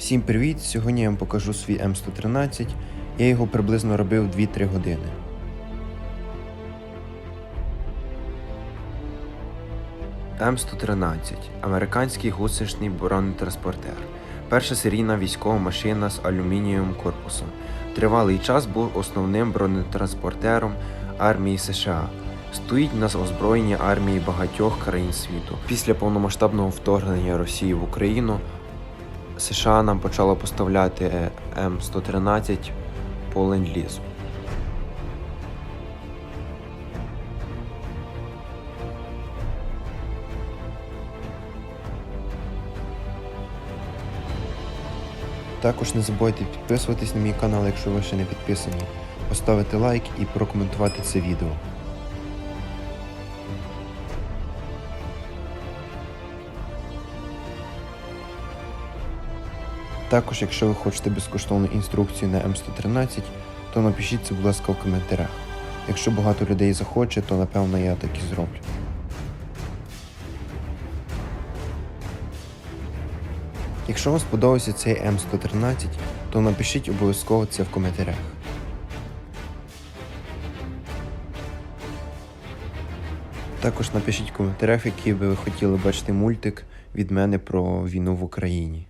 Всім привіт! Сьогодні я вам покажу свій М113. Я його приблизно робив 2-3 години. М113 американський гусеничний бронетранспортер. Перша серійна військова машина з алюмінієвим корпусом. Тривалий час був основним бронетранспортером армії США. Стоїть на озброєнні армії багатьох країн світу. Після повномасштабного вторгнення Росії в Україну США нам почало поставляти е, М113 по ленд-лізу. Також не забудьте підписуватись на мій канал, якщо ви ще не підписані, поставити лайк і прокоментувати це відео. Також, якщо ви хочете безкоштовну інструкцію на М113, то напишіть це, будь ласка, в коментарях. Якщо багато людей захоче, то напевно я так і зроблю. Якщо вам сподобався цей М113, то напишіть обов'язково це в коментарях. Також напишіть в коментарях, який би ви хотіли бачити мультик від мене про війну в Україні.